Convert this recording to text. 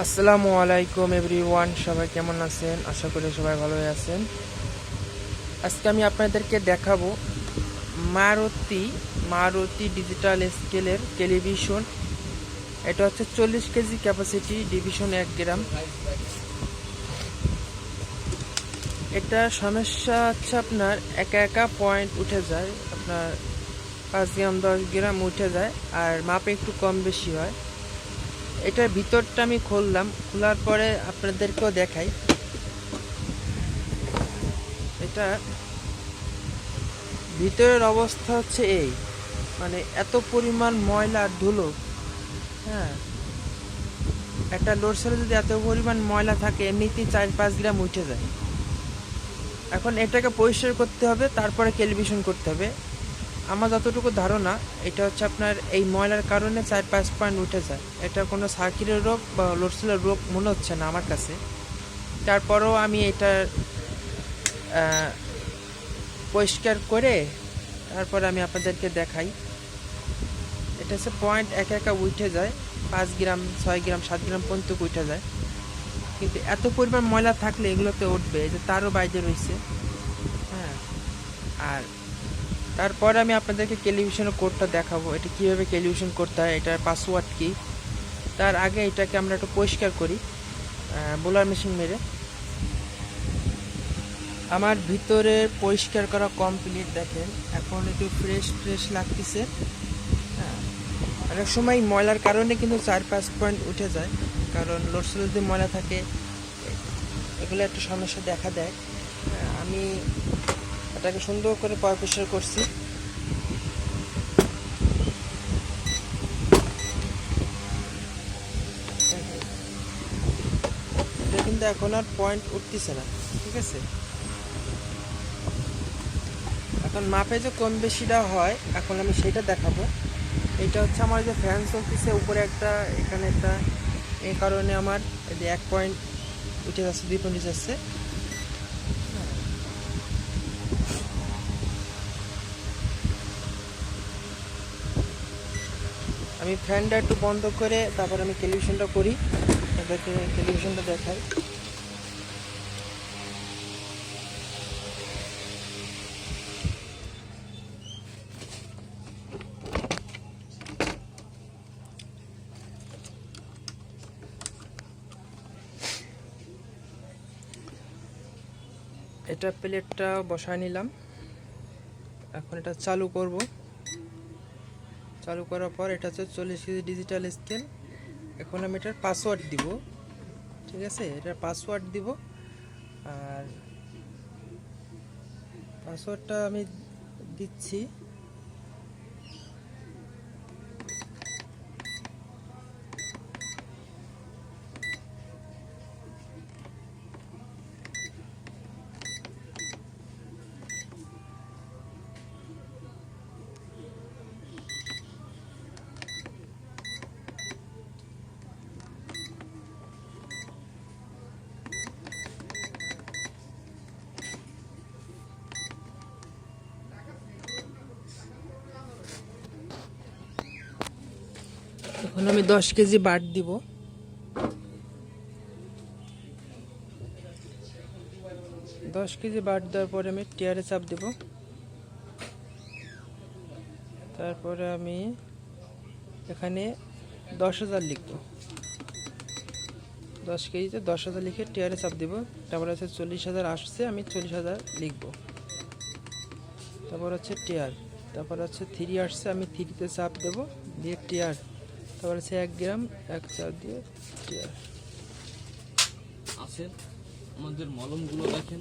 আসসালামু আলাইকুম এভরিওয়ান, সবাই কেমন আছেন? আশা করি সবাই ভালোই আছেন। আজকে আমি আপনাদেরকে দেখাবো মারুতি মারুতি ডিজিটাল স্কেলের টেলিভিশন এটা হচ্ছে চল্লিশ কেজি ক্যাপাসিটি ডিভিশন এক গ্রাম এটা সমস্যা হচ্ছে আপনার একা একা পয়েন্ট উঠে যায়। আপনার পাঁচ গ্রাম দশ গ্রাম উঠে যায়, আর মাপে একটু কম বেশি হয়। এটার ভিতরটা আমি খুললাম, খোলার পরে আপনাদেরকেও দেখাই। এটা ভিতরের অবস্থা হচ্ছে এই মানে এত পরিমাণ ময়লা আর ধুলো। হ্যাঁ একটা লোডসেলে যদি এত পরিমাণ ময়লা থাকে, এমনিতেই চার পাঁচ গ্রাম উঠে যায়। এখন এটাকে পরিষ্কার করতে হবে, তারপরে টেলিভিশন করতে হবে। আমার যতটুকু ধারণা, এটা হচ্ছে আপনার এই ময়লার কারণে চার, পাঁচ পয়েন্ট উঠে যায়। এটা কোনো সার্কিটের রোগ বা লোডসেলের রোগ মনে হচ্ছে না আমার কাছে। তারপরেও আমি এটা পরিষ্কার করে তারপরে আমি আপনাদেরকে দেখাই। এটা হচ্ছে পয়েন্ট একা একা উঠে যায়, পাঁচ গ্রাম, ছয় গ্রাম, সাত গ্রাম পর্যন্ত উঠে যায়। কিন্তু এত পরিমাণ ময়লা থাকলে এগুলোতে উঠবে যে তারও বাইরে রয়েছে। হ্যাঁ। আর তারপরে আমি আপনাদেরকে টেলিভিশনের কোডটা দেখাবো। এটা কীভাবে টেলিভিশন করতে হয়, এটার পাসওয়ার্ড কি? তার আগে এটাকে আমরা একটু পরিষ্কার করি বোলার মেশিন মেরে। আমার ভিতরে পরিষ্কার করা কমপ্লিট দেখেন। এখন একটু ফ্রেশ ফ্রেশ লাগতেছে। অনেক সময় ময়লার কারণে কিন্তু চার পাঁচ পয়েন্ট উঠে যায়, কারণ লোডসেল যদি ময়লা থাকে, এগুলো একটা সমস্যা দেখা দেয়। আমি এটাকে সুন্দর করে পরিষ্কার করছি। এটা কিন্তু এখন আর পয়েন্ট উঠতেছে না, ঠিক আছে? এখন মাপে যে কম বেশিটা হয়, এখন আমি সেটা দেখাবো। এটা হচ্ছে আমার যে ফ্যান চলতেছে উপরে একটা, এখানে একটা এই কারণে আমার এক পয়েন্ট উঠে যাচ্ছে, দুই পয়েন্ট উঠে যাচ্ছে। আমি ফ্যানটা একটু বন্ধ করে তারপর আমি টেলিভিশনটা করি। তাদেরকে টেলিভিশনটা দেখাই। এটা প্লেটটা বসায় নিলাম। এখন এটা চালু করব। চালু করার পর এটা হচ্ছে চল্লিশ কেজি ডিজিটাল স্কেল এখন আমি এটার পাসওয়ার্ড দিব। ঠিক আছে? এটার পাসওয়ার্ড দিব। আর পাসওয়ার্ডটা আমি দিচ্ছি। এখন আমি দশ কেজি বাট দিব। দশ কেজি বাট দেওয়ার পরে আমি টিয়ারে চাপ দেব। তারপরে আমি এখানে দশ হাজার লিখব। দশ কেজিতে দশ হাজার লিখে টিয়ারে চাপ দিব। তারপর হচ্ছে চল্লিশ হাজার আসছে, আমি চল্লিশ হাজার লিখব। তারপর হচ্ছে টিয়ার। তারপর হচ্ছে থ্রি আসছে, আমি থ্রিতে চাপ দেব, দিয়ে টিয়ার তারপর সে এক গ্রাম এক চার দিয়ে আসেন আমাদের মলমগুলো দেখেন।